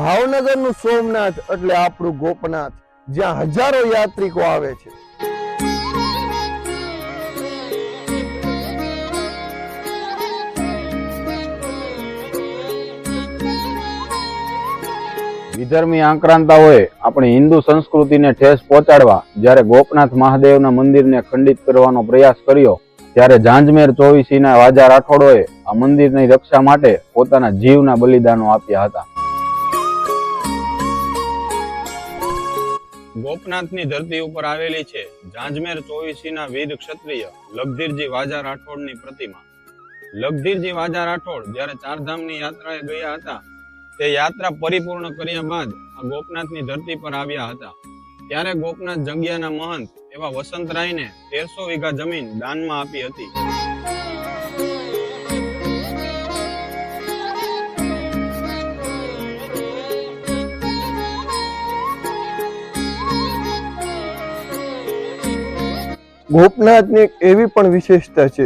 ભાવનગરનું સોમનાથ એટલે આપણું ગોપનાથ, જ્યાં હજારો યાત્રિકો આવે છે. વિધર્મી આક્રાંતાઓએ આપણી હિન્દુ સંસ્કૃતિને ઠેસ પહોંચાડવા જ્યારે ગોપનાથ મહાદેવના મંદિરને ખંડિત કરવાનો પ્રયાસ કર્યો, ત્યારે ઝાંઝમેર ચોવીસીના વાજા રાઠોડોએ આ મંદિરની રક્ષા માટે પોતાના જીવના બલિદાનો આપ્યા હતા. ગોપનાથની ધરતી ઉપર આવેલી છે. ઝાંઝમેર ચોવીસીના વીર ક્ષત્રિય લગધીરજી વાજા રાઠોડની પ્રતિમા. લગધીરજી વાજા રાઠોડ જ્યારે ચારધામની યાત્રાએ ગયા હતા, તે યાત્રા પરિપૂર્ણ કર્યા બાદ આ ગોપનાથની ધરતી પર આવ્યા હતા. ત્યારે ગોપનાથ જગ્યાના મહંત એવા વસંતરાયને તેરસો વીઘા જમીન દાનમાં આપી હતી. ગોપનાથની એક એવી પણ વિશેષતા છે,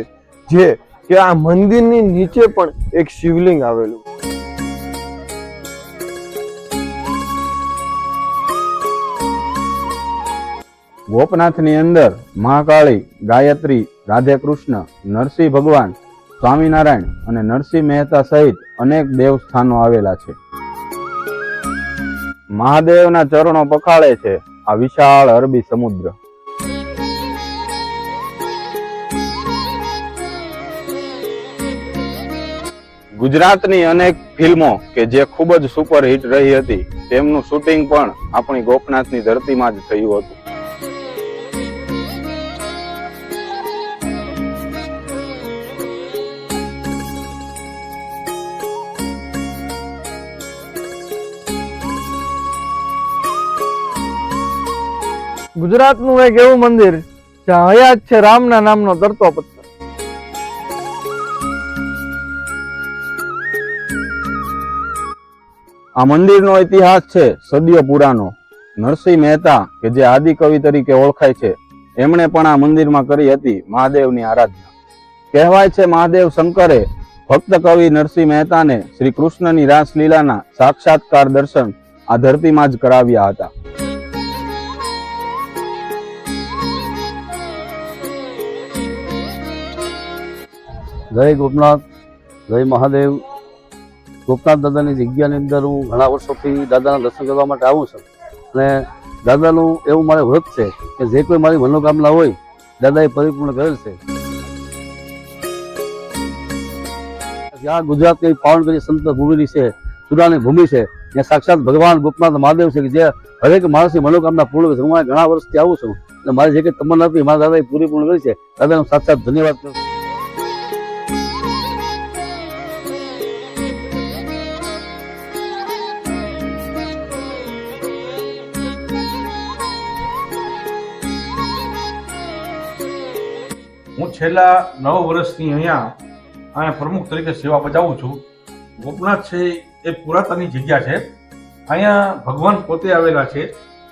જે કે આ મંદિરની નીચે પણ એક શિવલિંગ આવેલું. ગોપનાથની અંદર મહાકાળી, ગાયત્રી રાધે કૃષ્ણ નરસિંહ ભગવાન, સ્વામિનારાયણ અને નરસિંહ મહેતા સહિત અનેક દેવસ્થાનો આવેલા છે. મહાદેવના ચરણો પખાળે છે આ વિશાળ અરબી સમુદ્ર. ગુજરાતની અનેક ફિલ્મો કે જે ખૂબ જ સુપર હિટ રહી હતી, તેમનું શૂટિંગ પણ આપણી ગોપનાથની ધરતીમાં જ થયું હતું. ગુજરાતનું એક એવું મંદિર જ્યાં હયાત છે રામના નામનો તરતો આ મંદિરનો ઇતિહાસ છે સદીઓ પુરાનો. નરસિંહ મહેતા, કે જે આદિકવિ તરીકે ઓળખાય છે, એમણે પણ આ મંદિરમાં કરી હતી મહાદેવની આરાધના. કહેવાય છે મહાદેવ શંકરે ભક્ત કવિ નરસિંહ મહેતાને શ્રી કૃષ્ણની રાસલીલાના સાક્ષાત્કાર દર્શન આ ધરતીમાં જ કરાવ્યા હતા. જય ગોપનાથ, જય મહાદેવ. ગોપનાથ દાદાની જગ્યાની અંદર હું ઘણા વર્ષોથી દાદાના દર્શન કરવા માટે આવું છું. અને દાદાનું એવું મારે વ્રત છે કે જે કોઈ મારી મનોકામના હોય, દાદાએ પરિપૂર્ણ કરેલ છે. જ્યાં ગુજરાતની પાવન કરી સંત ભૂમિની છે, સુરાની ભૂમિ છે ત્યાં સાક્ષાત ભગવાન ગોપનાથ મહાદેવ છે કે જે હરેક માણસની મનોકામના પૂર્ણ છે. હું ઘણા વર્ષથી આવું છું અને મારી જે કંઈ તમન્ના હતી મારા દાદાએ પૂરી પૂર્ણ કરી છે. દાદાનું સાક્ષાત ધન્યવાદ કરું છેલ્લા નવ વર્ષથી અહીંયા અહીંયા પ્રમુખ તરીકે સેવા બજાવું છું. ગોપનાથ છે એ પુરાતનની જગ્યા છે. અહીંયા ભગવાન પોતે આવેલા છે.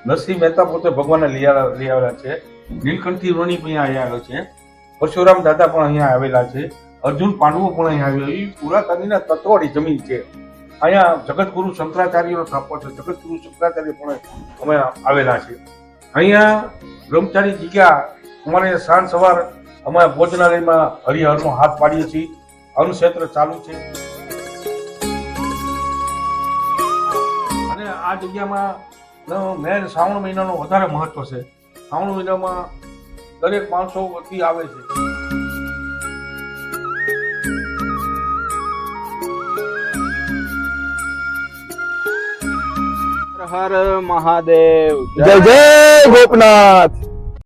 નરસિંહ મહેતા પોતે ભગવાનને લઈ લઈ આવેલા છે. નીલકંઠી રોણી પણ અહીંયા આવ્યો છે. પરશુરામ દાદા પણ અહીંયા આવેલા છે. અર્જુન પાંડવો પણ અહીંયા આવ્યો એ પુરાતનીના તત્વવાળી જમીન છે. અહીંયા જગતગુરુ શંકરાચાર્યનો થાપો છે. જગતગુરુ શંકરાચાર્ય પણ અમે આવેલા છે. અહીંયા બ્રહ્મચારી જગ્યા, અમારે સાંજ સવાર અમે ભોજનાલયમાં હરિહરનો હાથ પાડીએ છીએ. અનુક્ષેત્ર ચાલુ છે. અને આ જગ્યામાં મેન શ્રાવણ મહિનાનો વધારે મહત્વ છે. શ્રાવણ મહિનામાં દરેક માણસો વતી આવે છે. હર હર મહાદેવ. જય જય ગોપનાથ.